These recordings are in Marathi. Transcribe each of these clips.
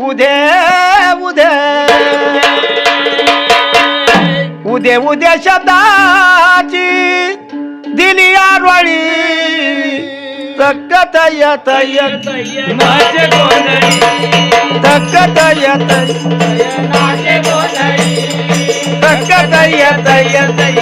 उद्या उद्या उद्या उद्या शब्दाची दिली आरवाळी तक्कत येत येत नाचे गोंधळी तय येत नाचे गोंधळी तक्कत येत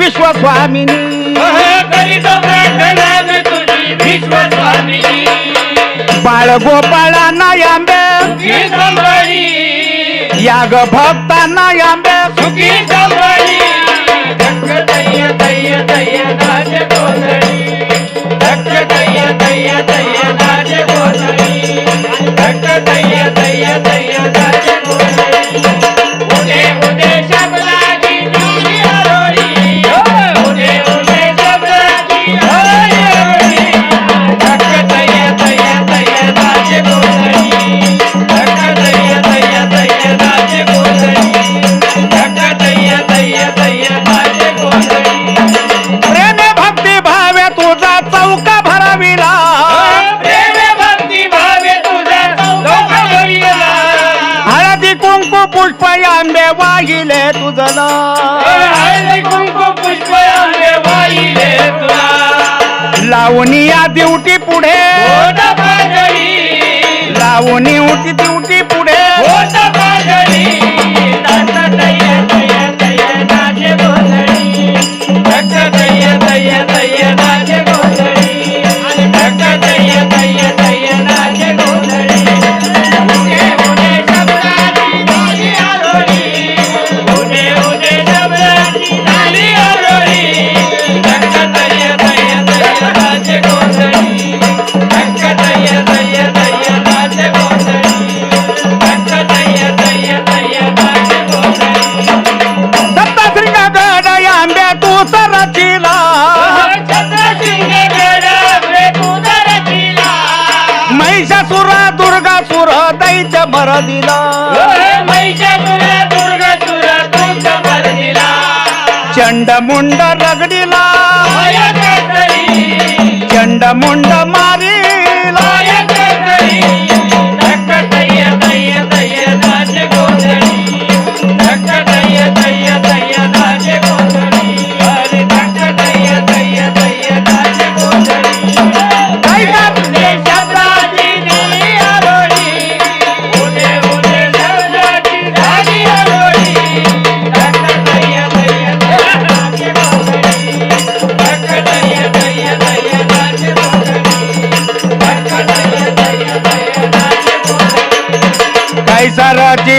विश्वस्वामिनी. बाळ गोपाळांना आंबे सुखी संभाळी. याग भक्तांना आंबे सुखी कुंकू पुष्प आंबे वाहिले तुझं कुंकू पुष्प आंबे वाहिले तुला. लावणी या दिवटी पुढे. लावणी दुर्गासुर दैत्य मरदिला चंडमुंड रगडीला चंडमुंड मारीला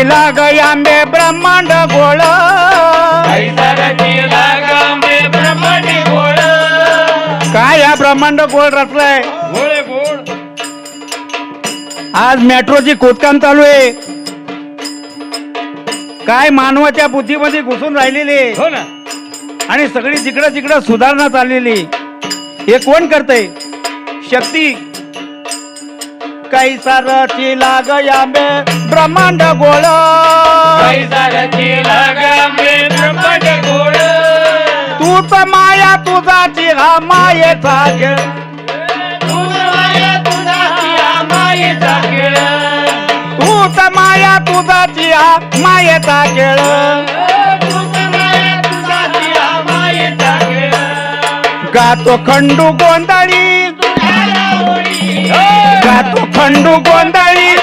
लाग आंबे ब्रह्मांड गोळ. काय या ब्रह्मांड गोळ रचलाय? आज मेट्रोची खोदकाम चालू आहे. काय मानवाच्या बुद्धीमध्ये घुसून राहिलेली. हो ना. आणि सगळी जिकडं तिकडं सुधारणा चाललेली हे कोण करतय? शक्ती. काही सारची लाग आंबे ब्रह्मांड गोळ. तूच माया तुझाची हा मायेचा खेळ. तूच माया तुझाची हा मायेचा खेळ. गातो खंडू गोंधळी. का खंडू गोंधळी.